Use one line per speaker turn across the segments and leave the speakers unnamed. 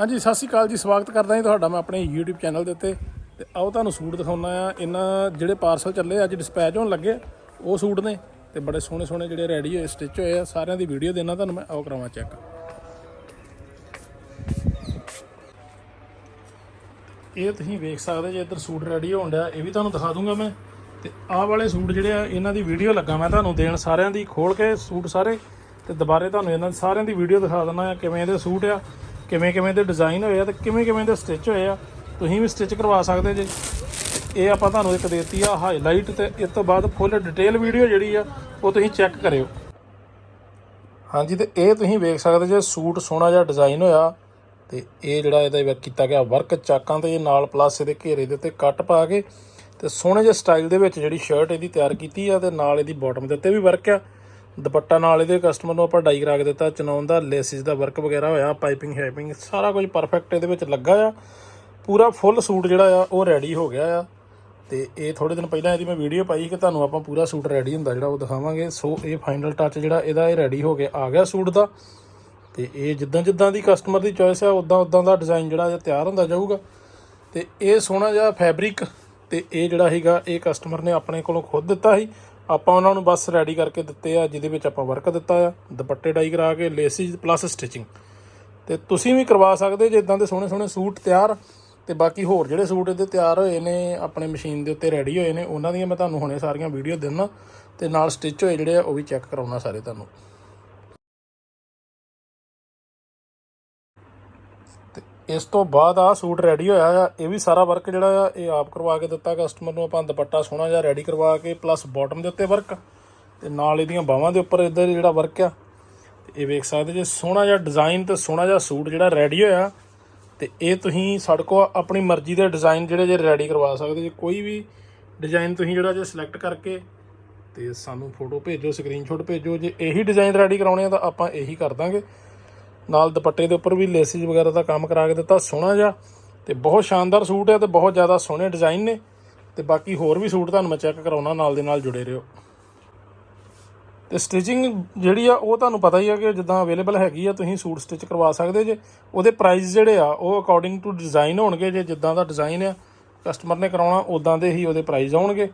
ਹਾਂਜੀ, ਸਤਿ ਸ਼੍ਰੀ ਅਕਾਲ ਜੀ, ਸਵਾਗਤ ਕਰਦਾ ਹਾਂ ਤੁਹਾਡਾ ਮੈਂ ਆਪਣੇ YouTube ਚੈਨਲ ਦੇ ਉੱਤੇ। ਤੇ ਆਓ ਤੁਹਾਨੂੰ ਸੂਟ ਦਿਖਾਉਣਾ ਆ। ਇਹਨਾਂ ਜਿਹੜੇ ਪਾਰਸਲ ਚੱਲੇ ਅੱਜ ਡਿਸਪੈਚ ਹੋਣ ਲੱਗੇ, ਉਹ ਸੂਟ ਨੇ। ਤੇ ਬੜੇ ਸੋਹਣੇ ਸੋਹਣੇ ਜਿਹੜੇ ਰੈਡੀ ਹੋਏ ਸਟਿਚ ਹੋਏ ਆ। ਸਾਰਿਆਂ ਦੀ ਵੀਡੀਓ ਦੇਣਾ ਤੁਹਾਨੂੰ ਮੈਂ, ਆਓ ਕਰਾਵਾਂ ਚੈੱਕ ਇਹ ਤੁਸੀਂ ਵੇਖ ਸਕਦੇ ਜੇ ਇੱਧਰ ਸੂਟ ਰੈਡੀ ਹੋਣ ਡਿਆ, ਇਹ ਵੀ ਤੁਹਾਨੂੰ ਦਿਖਾ ਦੂੰਗਾ ਮੈਂ। ਤੇ ਆਹ ਵਾਲੇ ਸੂਟ ਜਿਹੜੇ ਆ, ਇਹਨਾਂ ਦੀ ਵੀਡੀਓ ਲੱਗਾ ਮੈਂ ਤੁਹਾਨੂੰ ਦੇਣ। ਸਾਰਿਆਂ ਦੀ ਖੋਲ ਕੇ ਸੂਟ ਸਾਰੇ। ਤੇ ਦੁਬਾਰੇ ਤੁਹਾਨੂੰ ਇਹਨਾਂ ਸਾਰਿਆਂ ਦੀ ਵੀਡੀਓ ਦਿਖਾ ਦਿੰਦਾ ਆ ਕਿਵੇਂ ਇਹਦੇ ਸੂਟ ਆ। ਕਿਵੇਂ ਕਿਵੇਂ ਦੇ ਡਿਜ਼ਾਈਨ ਹੋਏ ਆ ਤੇ ਕਿਵੇਂ ਕਿਵੇਂ ਦੇ ਸਟਿਚ ਹੋਏ ਆ, ਤੁਸੀਂ ਵੀ ਸਟਿਚ ਕਰਵਾ ਸਕਦੇ ਜੇ। ਇਹ ਆਪਾਂ ਤੁਹਾਨੂੰ ਇੱਕ ਦੇਤੀ ਆ ਹਾਈਲਾਈਟ ਤੇ ਇਸ ਤੋਂ ਬਾਅਦ ਫੁੱਲ ਡਿਟੇਲ ਵੀਡੀਓ ਜਿਹੜੀ ਆ, ਉਹ ਤੁਸੀਂ ਚੈੱਕ ਕਰਿਓ। ਹਾਂਜੀ, ਤੇ ਇਹ ਤੁਸੀਂ ਵੇਖ ਸਕਦੇ ਜੇ ਸੂਟ ਸੋਹਣਾ ਜਿਹਾ ਡਿਜ਼ਾਈਨ ਹੋਇਆ ਤੇ ਇਹ ਜਿਹੜਾ ਇਹਦਾ ਵਰਕ ਕੀਤਾ ਗਿਆ ਵਰਕ ਚਾਕਾਂ ਤੇ ਨਾਲ ਪਲੱਸ ਇਹਦੇ ਘੇਰੇ ਦੇ ਉੱਤੇ ਕੱਟ ਪਾ ਕੇ ਤੇ ਸੋਹਣੇ ਜਿਹੇ ਸਟਾਈਲ ਦੇ ਵਿੱਚ ਜਿਹੜੀ ਸ਼ਰਟ ਇਹਦੀ ਤਿਆਰ ਕੀਤੀ ਆ ਤੇ ਨਾਲ ਇਹਦੀ ਬਾਟਮ ਦੇ ਉੱਤੇ ਵੀ ਵਰਕ ਆ। ਦੁਪੱਟਾ ਨਾਲ ਇਹਦੇ ਕਸਟਮਰ ਨੂੰ ਆਪਾਂ ਡਾਈ ਕਰਾ ਕੇ ਦਿੱਤਾ ਚਨਾਉਣ ਦਾ ਲੇਸਿਸ ਦਾ ਵਰਕ ਵਗੈਰਾ ਹੋਇਆ ਪਾਈਪਿੰਗ ਹੈਪਿੰਗ ਸਾਰਾ ਕੁਝ ਪਰਫੈਕਟ ਇਹਦੇ ਵਿੱਚ ਲੱਗਾ ਆ। ਪੂਰਾ ਫੁੱਲ ਸੂਟ ਜਿਹੜਾ ਆ, ਉਹ ਰੈਡੀ ਹੋ ਗਿਆ ਆ। ਤੇ ਇਹ ਥੋੜੇ ਦਿਨ ਪਹਿਲਾਂ ਇਹਦੀ ਮੈਂ ਵੀਡੀਓ ਪਾਈ ਕਿ ਤੁਹਾਨੂੰ ਆਪਾਂ ਪੂਰਾ ਸੂਟ ਰੈਡੀ ਹੁੰਦਾ, ਜਿਹੜਾ ਉਹ ਦਿਖਾਵਾਂਗੇ। ਸੋ ਇਹ ਫਾਈਨਲ ਟੱਚ ਜਿਹੜਾ, ਇਹਦਾ ਇਹ ਰੈਡੀ ਹੋ ਕੇ ਆ ਗਿਆ ਸੂਟ ਦਾ। ਤੇ ਇਹ ਜਿੱਦਾਂ ਜਿੱਦਾਂ ਦੀ ਕਸਟਮਰ ਦੀ ਚੋਇਸ ਆ, ਉਦਾਂ ਉਦਾਂ ਦਾ ਡਿਜ਼ਾਈਨ ਜਿਹੜਾ ਇਹ ਤਿਆਰ ਹੁੰਦਾ ਜਾਊਗਾ। ਤੇ ਇਹ ਸੋਹਣਾ ਜਿਹਾ ਫੈਬਰਿਕ ਤੇ ਇਹ ਜਿਹੜਾ ਹੈਗਾ ਇਹ ਕਸਟਮਰ ਨੇ ਆਪਣੇ ਕੋਲੋਂ ਖੁਦ ਦਿੱਤਾ ਸੀ। ਆਪਾਂ ਉਹਨਾਂ ਨੂੰ ਬਸ ਰੈਡੀ ਕਰਕੇ ਦਿੱਤੇ ਆ, ਜਿਹਦੇ ਵਿੱਚ ਆਪਾਂ ਵਰਕ ਦਿੱਤਾ ਆ, ਦੁਪੱਟੇ ਡਾਈ ਕਰਾ ਕੇ ਲੇਸਿਸ ਪਲੱਸ ਸਟਿਚਿੰਗ ਤੇ ਤੁਸੀਂ ਵੀ ਕਰਵਾ ਸਕਦੇ ਜੇ ਇਦਾਂ ਦੇ ਸੋਹਣੇ ਸੋਹਣੇ ਸੂਟ ਤਿਆਰ, ਤੇ ਬਾਕੀ ਹੋਰ ਜਿਹੜੇ ਸੂਟ ਇਹਦੇ ਤਿਆਰ ਹੋਏ ਨੇ, ਆਪਣੇ ਮਸ਼ੀਨ ਦੇ ਉੱਤੇ ਰੈਡੀ ਹੋਏ ਨੇ, ਉਹਨਾਂ ਦੀਆਂ ਮੈਂ ਤੁਹਾਨੂੰ ਹੁਣੇ ਸਾਰੀਆਂ ਵੀਡੀਓ ਦਿੰਦਾ ਤੇ ਨਾਲ ਸਟਿਚ ਹੋਏ ਜਿਹੜੇ ਆ, ਉਹ ਵੀ ਚੈੱਕ ਕਰਾਉਣਾ ਸਾਰੇ ਤੁਹਾਨੂੰ। ਤੇ ਇਸ ਤੋਂ ਬਾਅਦ ਆ ਸੂਟ ਰੈਡੀ ਹੋਇਆ ਆ, ਇਹ ਵੀ ਸਾਰਾ ਵਰਕ ਜਿਹੜਾ ਆ, ਇਹ ਆਪ ਕਰਵਾ ਕੇ ਦਿੱਤਾ ਕਸਟਮਰ ਨੂੰ, ਆਪਾਂ ਦੁਪੱਟਾ ਸੋਹਣਾ ਜਿਹਾ ਰੈਡੀ ਕਰਵਾ ਕੇ ਪਲੱਸ ਬਾਟਮ ਦੇ ਉੱਤੇ ਵਰਕ ਤੇ ਨਾਲ ਇਹਦੀਆਂ ਬਾਹਾਂ ਦੇ ਉੱਪਰ ਇੱਧਰ ਜਿਹੜਾ ਵਰਕ ਆ, ਤੇ ਇਹ ਵੇਖ ਸਕਦੇ ਜੇ ਸੋਹਣਾ ਜਿਹਾ ਡਿਜ਼ਾਈਨ ਤੇ ਸੋਹਣਾ ਜਿਹਾ ਸੂਟ ਜਿਹੜਾ ਰੈਡੀ ਹੋਇਆ, ਤੇ ਇਹ ਤੁਸੀਂ ਸਾਡੇ ਕੋਲ ਆਪਣੀ ਮਰਜ਼ੀ ਦੇ ਡਿਜ਼ਾਈਨ ਜਿਹੜੇ ਜੇ ਰੈਡੀ ਕਰਵਾ ਸਕਦੇ ਜੇ, ਕੋਈ ਵੀ ਡਿਜ਼ਾਈਨ ਤੁਸੀਂ ਜਿਹੜਾ ਜੇ ਸਿਲੈਕਟ ਕਰਕੇ ਤੇ ਸਾਨੂੰ ਫੋਟੋ ਭੇਜੋ ਸਕਰੀਨਸ਼ਾਟ ਭੇਜੋ, ਜੇ ਇਹੀ ਡਿਜ਼ਾਈਨ ਰੈਡੀ ਕਰਾਉਣੇ ਆ ਤਾਂ ਆਪਾਂ ਇਹੀ ਕਰ ਦਾਂਗੇ। ਨਾਲ ਦੁਪੱਟੇ ਦੇ ਉੱਪਰ ਵੀ ਲੇਸਿਸ ਵਗੈਰਾ ਦਾ ਕੰਮ ਕਰਾ ਕੇ ਦਿੱਤਾ, ਸੋਹਣਾ ਜਿਹਾ। ਤੇ ਬਹੁਤ ਸ਼ਾਨਦਾਰ ਸੂਟ ਹੈ ਤੇ ਬਹੁਤ ਜ਼ਿਆਦਾ ਸੋਹਣੇ ਡਿਜ਼ਾਈਨ ਨੇ। ਤੇ ਬਾਕੀ ਹੋਰ ਵੀ ਸੂਟ ਤੁਹਾਨੂੰ ਮੈਂ ਚੈੱਕ ਕਰਾਉਣਾ, ਨਾਲ ਦੇ ਨਾਲ ਜੁੜੇ ਰਹੋ। ਤੇ ਸਟਿਚਿੰਗ ਜਿਹੜੀ ਆ, ਉਹ ਤੁਹਾਨੂੰ ਪਤਾ ਹੀ ਆ ਕਿ ਜਿੱਦਾਂ ਅਵੇਲੇਬਲ ਹੈਗੀ ਆ, ਤੁਸੀਂ ਸੂਟ ਸਟਿਚ ਕਰਵਾ ਸਕਦੇ ਜੇ। ਉਹਦੇ ਪ੍ਰਾਈਸ ਜਿਹੜੇ ਆ, ਉਹ ਅਕੋਰਡਿੰਗ ਟੂ ਡਿਜ਼ਾਈਨ ਹੋਣਗੇ ਜੇ ਜਿੱਦਾਂ ਦਾ ਡਿਜ਼ਾਈਨ ਆ। ਕਸਟਮਰ ਨੇ ਕਰਾਉਣਾ ਉਦਾਂ ਦੇ ਹੀ ਉਹਦੇ ਪ੍ਰਾਈਸ ਆਉਣਗੇ।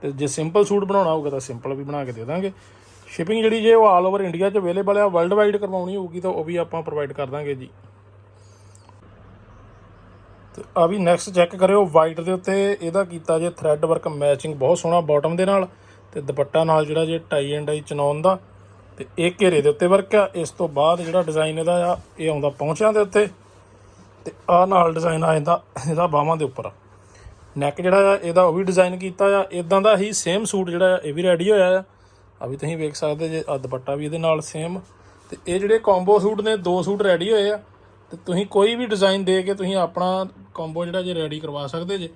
ਤੇ ਜੇ ਸਿੰਪਲ ਸੂਟ ਬਣਾਉਣਾ ਹੋਊਗਾ ਤਾਂ ਸਿੰਪਲ ਵੀ ਬਣਾ ਕੇ ਦੇ ਦਾਂਗੇ। ਸ਼ਿਪਿੰਗ ਜਿਹੜੀ ਜੇ ਉਹ ਆਲ ਓਵਰ ਇੰਡੀਆ 'ਚ ਅਵੇਲੇਬਲ ਆ ਵਰਲਡ ਵਾਈਡ ਕਰਵਾਉਣੀ ਹੋਊਗੀ ਤਾਂ ਉਹ ਵੀ ਆਪਾਂ ਪ੍ਰੋਵਾਈਡ ਕਰ ਦਾਂਗੇ ਜੀ। ਤੇ ਆ ਵੀ ਨੈਕਸਟ ਚੈੱਕ ਕਰਿਓ ਵਾਈਟ ਦੇ ਉੱਤੇ ਇਹਦਾ ਕੀਤਾ ਜੇ ਥ੍ਰੈਡ ਵਰਕ ਮੈਚਿੰਗ ਬਹੁਤ ਸੋਹਣਾ ਬਾਟਮ ਦੇ ਨਾਲ। ਤੇ ਦੁਪੱਟਾ ਨਾਲ ਜਿਹੜਾ ਜੇ ਟਾਈ ਐਂਡ ਆਈ ਚਨਾਉਣ ਦਾ, ਤੇ ਇਹ ਘੇਰੇ ਦੇ ਉੱਤੇ ਵਰਕ ਆ। ਇਸ ਤੋਂ ਬਾਅਦ ਜਿਹੜਾ ਡਿਜ਼ਾਈਨ ਇਹਦਾ ਆ, ਇਹ ਆਉਂਦਾ ਪਹੁੰਚਿਆਂ ਦੇ ਉੱਤੇ। ਤੇ ਆ ਨਾਲ ਡਿਜ਼ਾਈਨ ਆ ਜਾਂਦਾ ਇਹਦਾ ਬਾਹਾਂ ਦੇ ਉੱਪਰ। ਨੈਕ ਜਿਹੜਾ ਆ, ਇਹਦਾ ਉਹ ਵੀ ਡਿਜ਼ਾਈਨ ਕੀਤਾ ਆ। ਇਦਾਂ ਦਾ ਹੀ ਸੇਮ ਸੂਟ ਜਿਹੜਾ ਆ, ਇਹ ਵੀ ਰੈਡੀ ਹੋਇਆ ਆ। ਆ ਵੀ ਤੁਸੀਂ ਵੇਖ ਸਕਦੇ ਜੇ ਆ ਦੁਪੱਟਾ ਵੀ ਇਹਦੇ ਨਾਲ ਸੇਮ ਤੇ ਇਹ ਜਿਹੜੇ ਕੰਬੋ ਸੂਟ ਨੇ, ਦੋ ਸੂਟ ਰੈਡੀ ਹੋਏ ਆ। ਤੇ ਤੁਸੀਂ ਕੋਈ ਵੀ ਡਿਜ਼ਾਈਨ ਦੇ ਕੇ ਤੁਸੀਂ ਆਪਣਾ ਕੰਬੋ ਜਿਹੜਾ ਜੇ ਰੈਡੀ ਕਰਵਾ ਸਕਦੇ ਜੇ।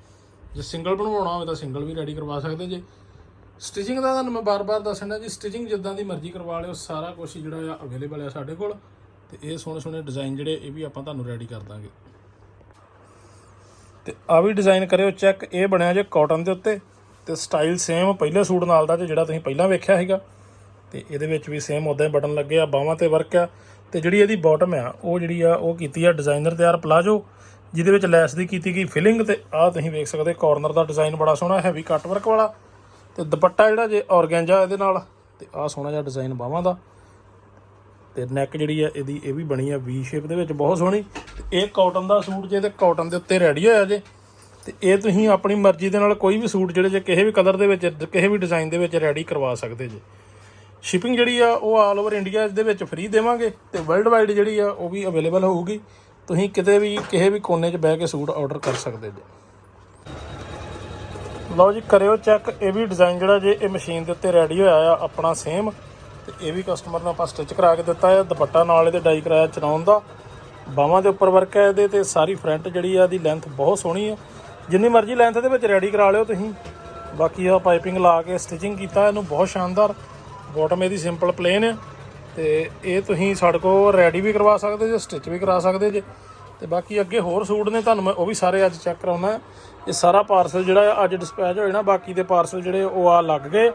ਜੇ ਸਿੰਗਲ ਬਣਵਾਉਣਾ ਹੋਵੇ ਤਾਂ ਸਿੰਗਲ ਵੀ ਰੈਡੀ ਕਰਵਾ ਸਕਦੇ ਜੇ। ਸਟਿਚਿੰਗ ਦਾ ਤੁਹਾਨੂੰ ਮੈਂ ਬਾਰ-ਬਾਰ ਦੱਸਣਾ ਜੀ ਸਟਿਚਿੰਗ ਜਿੱਦਾਂ ਦੀ ਮਰਜ਼ੀ ਕਰਵਾ ਲਿਓ, ਸਾਰਾ ਕੁਝ ਜਿਹੜਾ ਆ ਅਵੇਲੇਬਲ ਆ ਸਾਡੇ ਕੋਲ। ਤੇ ਇਹ ਸੋਹਣੇ ਸੋਹਣੇ ਡਿਜ਼ਾਈਨ ਜਿਹੜੇ, ਇਹ ਵੀ ਆਪਾਂ ਤੁਹਾਨੂੰ ਰੈਡੀ ਕਰ ਦਾਂਗੇ। ਤੇ ਆ ਵੀ ਡਿਜ਼ਾਈਨ ਕਰਿਓ ਚੈੱਕ ਇਹ ਬਣਿਆ ਜੇ ਕਾਟਨ ਦੇ ਉੱਤੇ। ਤੇ ਸਟਾਈਲ ਸੇਮ ਪਹਿਲੇ ਸੂਟ ਨਾਲ ਦਾ ਤੇ ਜਿਹੜਾ ਤੁਸੀਂ ਪਹਿਲਾਂ ਵੇਖਿਆ ਸੀਗਾ। ਤੇ ਇਹਦੇ ਵਿੱਚ ਵੀ ਸੇਮ ਉਦਾਂ ਹੀ ਬਟਨ ਲੱਗੇ ਆ, ਬਾਹਾਂ ਤੇ ਵਰਕ ਆ। ਤੇ ਜਿਹੜੀ ਇਹਦੀ ਬਾਟਮ ਆ, ਉਹ ਜਿਹੜੀ ਆ, ਉਹ ਕੀਤੀ ਆ ਡਿਜ਼ਾਈਨਰ ਤਿਆਰ ਪਲਾਜੋ, ਜਿਹਦੇ ਵਿੱਚ ਲੈਸ ਦੀ ਕੀਤੀ ਗਈ ਫਿਲਿੰਗ ਤੇ ਆ ਤੁਸੀਂ ਵੇਖ ਸਕਦੇ ਕਾਰਨਰ ਦਾ ਡਿਜ਼ਾਈਨ ਬੜਾ ਸੋਹਣਾ ਹੈਵੀ ਕੱਟ ਵਰਕ ਵਾਲਾ। ਤੇ ਦੁਪੱਟਾ ਜਿਹੜਾ ਜੇ ਔਰਗੈਂਜਾ ਇਹਦੇ ਨਾਲ, ਤੇ ਆ ਸੋਹਣਾ ਜਿਹਾ ਡਿਜ਼ਾਈਨ ਬਾਹਾਂ ਦਾ। ਤੇ ਨੈਕ ਜਿਹੜੀ ਆ, ਇਹਦੀ ਇਹ ਵੀ ਬਣੀ ਆ ਵੀ ਸ਼ੇਪ ਦੇ ਵਿੱਚ, ਬਹੁਤ ਸੋਹਣੀ। ਤੇ ਇਹ ਕਾਟਨ ਦਾ ਸੂਟ ਜੇ ਤੇ ਕਾਟਨ ਦੇ ਉੱਤੇ ਰੈਡੀ ਹੋਇਆ ਜੇ ਤੇ ਇਹ ਤੁਸੀਂ ਆਪਣੀ ਮਰਜ਼ੀ ਦੇ ਨਾਲ ਕੋਈ ਵੀ ਸੂਟ ਜਿਹੜੇ ਜੇ ਕਿਸੇ ਵੀ ਕਲਰ ਦੇ ਵਿੱਚ, ਕਿਸੇ ਵੀ ਡਿਜ਼ਾਈਨ ਦੇ ਵਿੱਚ ਰੈਡੀ ਕਰਵਾ ਸਕਦੇ ਜੇ। ਸ਼ਿਪਿੰਗ ਜਿਹੜੀ ਆ, ਉਹ ਆਲ ਓਵਰ ਇੰਡੀਆ ਦੇ ਵਿੱਚ ਫ੍ਰੀ ਦੇਵਾਂਗੇ ਤੇ ਵਰਲਡ ਵਾਈਡ ਜਿਹੜੀ ਆ, ਉਹ ਵੀ ਅਵੇਲੇਬਲ ਹੋਊਗੀ। ਤੁਸੀਂ ਕਿਤੇ ਵੀ, ਕਿਸੇ ਵੀ ਕੋਨੇ 'ਚ ਬਹਿ ਕੇ ਸੂਟ ਆਰਡਰ ਕਰ ਸਕਦੇ ਜੇ। ਲਓ ਜੀ, ਕਰਿਓ ਚੈੱਕ ਇਹ ਵੀ ਡਿਜ਼ਾਈਨ ਜਿਹੜਾ ਜੇ ਇਹ ਮਸ਼ੀਨ ਦੇ ਉੱਤੇ ਰੈਡੀ ਹੋਇਆ ਆ, ਆਪਣਾ ਸੇਮ ਤੇ ਇਹ ਵੀ ਕਸਟਮਰ ਨੂੰ ਆਪਾਂ ਸਟਿਚ ਕਰਾ ਕੇ ਦਿੱਤਾ ਹੈ ਦੁਪੱਟਾ ਨਾਲ ਇਹਦੇ ਡਾਈ ਕਰਾਇਆ ਚਨਾਉਣ ਦਾ। ਬਾਹਾਂ ਦੇ ਉੱਪਰ ਵਰਕ ਹੈ ਇਹਦੇ ਤੇ, ਸਾਰੀ ਫਰੰਟ ਜਿਹੜੀ ਆ ਦੀ ਲੈਂਥ ਬਹੁਤ ਸੋਹਣੀ ਆ। ਜਿੰਨੀ ਮਰਜ਼ੀ ਲੈਂਥ ਦੇ ਵਿੱਚ ਰੈਡੀ ਕਰਾ ਲਿਓ ਤੁਸੀਂ। ਬਾਕੀ ਆ ਪਾਈਪਿੰਗ ਲਾ ਕੇ ਸਟਿਚਿੰਗ ਕੀਤਾ, ਇਹਨੂੰ ਬਹੁਤ ਸ਼ਾਨਦਾਰ। ਬਾਟਮ ਇਹਦੀ ਸਿੰਪਲ ਪਲੇਨ ਹੈ ਤੇ ਇਹ ਤੁਸੀਂ ਸਾਡੇ ਕੋਲ ਰੈਡੀ ਵੀ ਕਰਵਾ ਸਕਦੇ ਜੇ ਸਟਿਚ ਵੀ ਕਰਾ ਸਕਦੇ ਜੇ। ਤੇ ਬਾਕੀ ਅੱਗੇ ਹੋਰ ਸੂਟ ਨੇ, ਤੁਹਾਨੂੰ ਮੈਂ ਉਹ ਵੀ ਸਾਰੇ ਅੱਜ ਚੈੱਕ ਕਰਾਉਣਾ। ਇਹ ਸਾਰਾ ਪਾਰਸਲ ਜਿਹੜਾ ਅੱਜ ਡਿਸਪੈਚ ਹੋਏ ਨਾ, ਬਾਕੀ ਦੇ ਪਾਰਸਲ ਜਿਹੜੇ ਉਹ ਆ ਲੱਗ ਗਏ।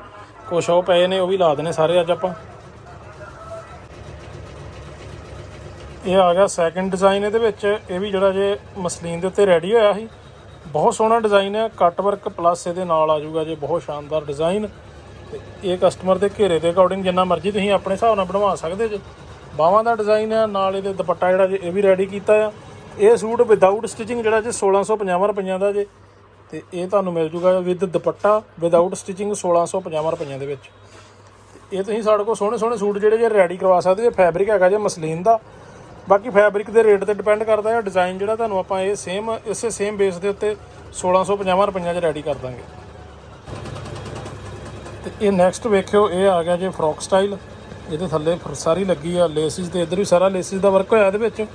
ਕੁਛ ਉਹ ਪਏ ਨੇ, ਉਹ ਵੀ ਲਾ ਦੇਣੇ ਸਾਰੇ ਅੱਜ ਆਪਾਂ। ਇਹ ਆ ਗਿਆ ਸੈਕੰਡ ਡਿਜ਼ਾਈਨ ਇਹਦੇ ਵਿੱਚ। ਇਹ ਵੀ ਜਿਹੜਾ ਜੇ ਮਸਲੀਨ ਦੇ ਉੱਤੇ ਰੈਡੀ ਹੋਇਆ ਸੀ। ਬਹੁਤ ਸੋਹਣਾ ਡਿਜ਼ਾਈਨ ਹੈ। ਕੱਟ ਵਰਕ ਪਲੱਸ ਇਹਦੇ ਨਾਲ ਆ ਜਾਊਗਾ ਜੇ ਬਹੁਤ ਸ਼ਾਨਦਾਰ ਡਿਜ਼ਾਈਨ ਤੇ ਇਹ ਕਸਟਮਰ ਦੇ ਘੇਰੇ ਦੇ ਅਕੋਰਡਿੰਗ ਜਿੰਨਾ ਮਰਜ਼ੀ ਤੁਸੀਂ ਆਪਣੇ ਹਿਸਾਬ ਨਾਲ ਬਣਵਾ ਸਕਦੇ ਜੇ। ਬਾਹਾਂ ਦਾ ਡਿਜ਼ਾਈਨ ਹੈ, ਨਾਲ ਇਹਦੇ ਦੁਪੱਟਾ ਜਿਹੜਾ ਜੇ ਇਹ ਵੀ ਰੈਡੀ ਕੀਤਾ ਆ। ਇਹ ਸੂਟ ਵਿਦਆਊਟ ਸਟਿਚਿੰਗ ਜਿਹੜਾ ਜੇ 1650 ਰੁਪਈਆਂ ਦਾ ਜੇ। ਤੇ ਇਹ ਤੁਹਾਨੂੰ ਮਿਲ ਜੂਗਾ ਵਿਦ ਦੁਪੱਟਾ ਵਿਦਆਊਟ ਸਟਿਚਿੰਗ 1650 ਰੁਪਈਆਂ ਦੇ ਵਿੱਚ। ਇਹ ਤੁਸੀਂ ਸਾਡੇ ਕੋਲ ਸੋਹਣੇ ਸੋਹਣੇ ਸੂਟ ਜਿਹੜੇ ਜੇ ਰੈਡੀ ਕਰਵਾ ਸਕਦੇ ਜੇ। ਫੈਬਰਿਕ ਹੈਗਾ ਜੇ ਮਸਲੀਨ ਦਾ। ਬਾਕੀ ਫੈਬਰਿਕ ਦੇ ਰੇਟ ਤੇ ਡਿਪੈਂਡ ਕਰਦਾ ਹੈ। ਡਿਜ਼ਾਈਨ ਜਿਹੜਾ ਤੁਹਾਨੂੰ ਆਪਾਂ ਇਹ ਸੇਮ ਇਸੇ ਸੇਮ ਬੇਸ ਦੇ ਉੱਤੇ 1650 ਰੁਪਈਆਂ 'ਚ ਰੈਡੀ ਕਰ ਦਾਂਗੇ। ਤੇ ਇਹ ਨੈਕਸਟ ਵੇਖਿਓ, ਇਹ ਆ ਗਿਆ ਜੇ ਫਰੋਕ ਸਟਾਈਲ ਇਹਦੇ ਥੱਲੇ ਸਾਰੀ ਲੱਗੀ ਆ ਲੇਸਿਸ ਤੇ। ਇਧਰ ਵੀ ਸਾਰਾ ਲੇਸਿਸ ਦਾ ਵਰਕ ਹੋਇਆ ਇਹਦੇ ਵਿੱਚ।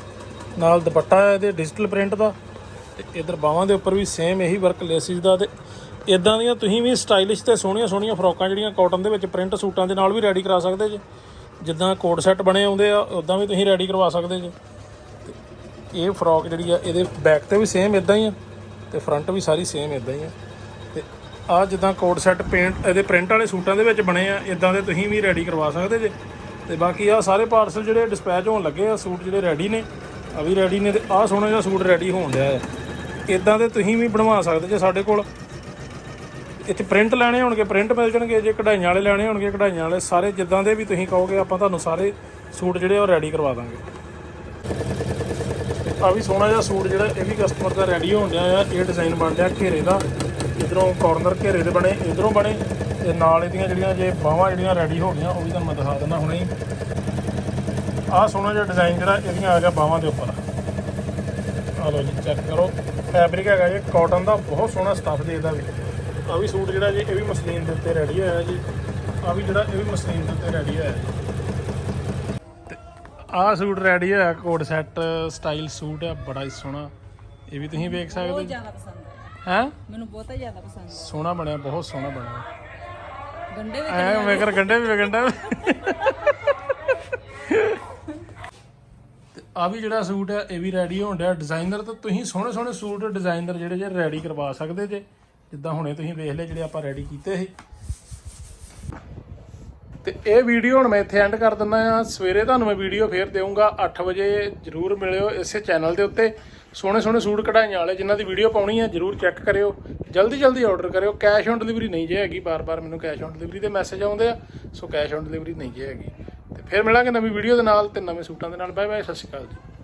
ਨਾਲ ਦੁਪੱਟਾ ਹੈ ਇਹਦੇ ਡਿਜੀਟਲ ਪ੍ਰਿੰਟ ਦਾ। ਤੇ ਇਧਰ ਬਾਹਾਂ ਦੇ ਉੱਪਰ ਵੀ ਸੇਮ ਇਹੀ ਵਰਕ ਲੇਸਿਸ ਦਾ। ਤੇ ਇਦਾਂ ਦੀਆਂ ਤੁਸੀਂ ਵੀ ਸਟਾਈਲਿਸ਼ ਤੇ ਸੋਹਣੀਆਂ ਸੋਹਣੀਆਂ ਫਰੋਕਾਂ ਜਿਹੜੀਆਂ ਕਾਟਨ ਦੇ ਵਿੱਚ ਪ੍ਰਿੰਟ ਸੂਟਾਂ ਦੇ ਨਾਲ ਵੀ ਰੈਡੀ ਕਰਾ ਸਕਦੇ ਜੇ। ਜਿੱਦਾਂ ਕੋਟ ਸੈੱਟ ਬਣੇ ਆਉਂਦੇ ਆ ਉਦਾਂ ਵੀ ਤੁਸੀਂ ਰੈਡੀ ਕਰਵਾ ਸਕਦੇ ਜੇ। ਤੇ ਇਹ ਫਰੋਕ ਜਿਹੜੀ ਆ, ਇਹਦੇ ਬੈਕ ਤੇ ਵੀ ਸੇਮ ਇਦਾਂ ਹੀ ਆ ਤੇ ਫਰੰਟ ਵੀ ਸਾਰੀ ਸੇਮ ਇਦਾਂ ਹੀ ਆ। ਤੇ ਆ ਜਿੱਦਾਂ ਕੋਟ ਸੈੱਟ ਪੇਂਟ ਇਹਦੇ ਪ੍ਰਿੰਟ ਵਾਲੇ ਸੂਟਾਂ ਦੇ ਵਿੱਚ ਬਣੇ ਆ ਇਦਾਂ ਦੇ ਤੁਸੀਂ ਵੀ ਰੈਡੀ ਕਰਵਾ ਸਕਦੇ ਜੇ। ਤੇ ਬਾਕੀ ਆ ਸਾਰੇ ਪਾਰਸਲ ਜਿਹੜੇ ਡਿਸਪੈਚ ਹੋਣ ਲੱਗੇ ਆ, ਸੂਟ ਜਿਹੜੇ ਰੈਡੀ ਨੇ ਆ ਵੀ ਰੈਡੀ ਨੇ ਤੇ ਆ ਸੋਹਣਾ ਜਿਹਾ ਸੂਟ ਰੈਡੀ ਹੋਣ ਡਿਆ ਆ। ਇਦਾਂ ਦੇ ਤੁਸੀਂ ਵੀ ਬਣਵਾ ਸਕਦੇ ਜੇ ਸਾਡੇ ਕੋਲ। ਇੱਥੇ ਪ੍ਰਿੰਟ ਲੈਣੇ ਹੋਣਗੇ ਪ੍ਰਿੰਟ ਮਿਲ ਜਾਣਗੇ, ਜੇ ਕਢਾਈਆਂ ਵਾਲੇ ਲੈਣੇ ਹੋਣਗੇ, ਕਢਾਈਆਂ ਵਾਲੇ ਸਾਰੇ ਜਿੱਦਾਂ ਦੇ ਵੀ ਤੁਸੀਂ ਕਹੋਗੇ, ਆਪਾਂ ਤੁਹਾਨੂੰ ਸਾਰੇ ਸੂਟ ਜਿਹੜੇ ਉਹ ਰੈਡੀ ਕਰਵਾ ਦਾਂਗੇ। ਆ ਵੀ ਸੋਹਣਾ ਜਿਹਾ ਸੂਟ ਜਿਹੜਾ, ਇਹ ਵੀ ਕਸਟਮਰ ਦਾ ਰੈਡੀ ਹੋਣ ਡਿਆ ਆ, ਇਹ ਡਿਜ਼ਾਈਨ ਬਣ ਡਿਆ ਘੇਰੇ ਦਾ। ਇਧਰੋਂ ਕਾਰਨਰ ਘੇਰੇ ਦੇ ਬਣੇ, ਇਧਰੋਂ ਬਣੇ, ਤੇ ਨਾਲ ਇਹਦੀਆਂ ਜਿਹੜੀਆਂ ਜੇ ਬਾਹਾਂ ਜਿਹੜੀਆਂ ਰੈਡੀ ਹੋ ਗਈਆਂ, ਉਹ ਵੀ ਤੁਹਾਨੂੰ ਮੈਂ ਦਿਖਾ ਦਿੰਦਾ ਹੁਣੇ ਹੀ। ਆਹ ਸੋਹਣਾ ਜਿਹਾ ਡਿਜ਼ਾਈਨ ਜਿਹੜਾ, ਇਹਦੀਆਂ ਆ ਗਿਆ ਬਾਹਾਂ ਦੇ ਉੱਪਰ। ਆ ਲਓ ਜੀ ਚੈੱਕ ਕਰੋ। ਫੈਬਰਿਕ ਹੈਗਾ ਜੀ ਕਾਟਨ ਦਾ, ਬਹੁਤ ਸੋਹਣਾ ਸਟੱਫ ਦੇ ਇਹਦਾ ਵੀ। ਆ ਵੀ ਸੂਟ ਜਿਹੜਾ ਜੀ ਇਹ ਵੀ ਮਸਲੀਨ ਦੇ ਉੱਤੇ ਰੈਡੀ ਹੋਇਆ ਜੀ। ਆ ਵੀ ਜਿਹੜਾ ਇਹ ਵੀ ਮਸਲੀਨ ਦੇ ਉੱਤੇ ਰੈਡੀ ਹੋਇਆ ਜੀ। ਆਹ ਸੂਟ ਰੈਡੀ ਹੋਇਆ ਕੋਟ ਸੈੱਟ ਸਟਾਈਲ ਸੂਟ ਆ ਬੜਾ ਹੀ ਸੋਹਣਾ। ਇਹ ਵੀ ਤੁਸੀਂ ਵੇਖ ਸਕਦੇ
ਬਹੁਤ ਜ਼ਿਆਦਾ ਪਸੰਦ ਆਇਆ
ਹੈ?
ਮੈਨੂੰ ਬਹੁਤ ਹੀ ਜ਼ਿਆਦਾ ਪਸੰਦ ਆਇਆ
ਸੋਹਣਾ ਬਣਿਆ ਬਹੁਤ ਸੋਹਣਾ ਬਣਿਆ।
ਗੰਡੇ ਵੀ
ਐ ਮੇਕਰ ਗੰਡੇ ਵੀ ਗੰਡਾ ਤੇ ਆ ਵੀ ਜਿਹੜਾ ਸੂਟ ਹੈ ਇਹ ਵੀ ਰੈਡੀ ਹੋਣ ਡਿਆ। ਡਿਜ਼ਾਈਨਰ ਤਾਂ ਤੁਸੀਂ ਸੋਹਣੇ ਸੋਹਣੇ ਸੂਟ ਡਿਜ਼ਾਈਨਰ ਜਿਹੜੇ ਜੇ ਰੈਡੀ ਕਰਵਾ ਸਕਦੇ ਜੇ। ਜਿੱਦਾਂ ਹੁਣੇ ਤੁਸੀਂ ਵੇਖ ਲਏ ਜਿਹੜੇ ਆਪਾਂ ਰੈਡੀ ਕੀਤੇ ਸੀ। ਤੇ ਇਹ ਵੀਡੀਓ ਹੁਣ ਮੈਂ ਇੱਥੇ ਐਂਡ ਕਰ ਦਿੰਦਾ ਆ ਸਵੇਰੇ ਤੁਹਾਨੂੰ ਮੈਂ ਵੀਡੀਓ ਫੇਰ ਦੇਵਾਂਗਾ 8 ਵਜੇ ਜਰੂਰ ਮਿਲਿਓ ਇਸੇ ਚੈਨਲ ਦੇ ਉੱਤੇ। ਸੋਹਣੇ ਸੋਹਣੇ ਸੂਟ ਕਢਾਈਆਂ ਵਾਲੇ ਜਿਨ੍ਹਾਂ ਦੀ ਵੀਡੀਓ ਪਾਉਣੀ ਹੈ ਜਰੂਰ ਚੈੱਕ ਕਰਿਓ। ਜਲਦੀ ਜਲਦੀ ਆਰਡਰ ਕਰਿਓ। ਕੈਸ਼ ਔਨ ਡਿਲੀਵਰੀ ਨਹੀਂ ਜੇ ਹੈਗੀ, ਬਾਰ-ਬਾਰ ਮੈਨੂੰ ਕੈਸ਼ ਔਨ ਡਿਲੀਵਰੀ ਦੇ ਮੈਸੇਜ ਆਉਂਦੇ ਆ। ਸੋ ਕੈਸ਼ ਔਨ ਡਿਲੀਵਰੀ ਨਹੀਂ ਜੇ ਹੈਗੀ। ਤੇ ਫਿਰ ਮਿਲਾਂਗੇ ਨਵੀਂ ਵੀਡੀਓ ਦੇ ਨਾਲ ਤੇ ਨਵੇਂ ਸੂਟਾਂ ਦੇ ਨਾਲ। ਬਾਏ ਬਾਏ ਸਤਿ ਸ਼੍ਰੀ ਅਕਾਲ ਜੀ।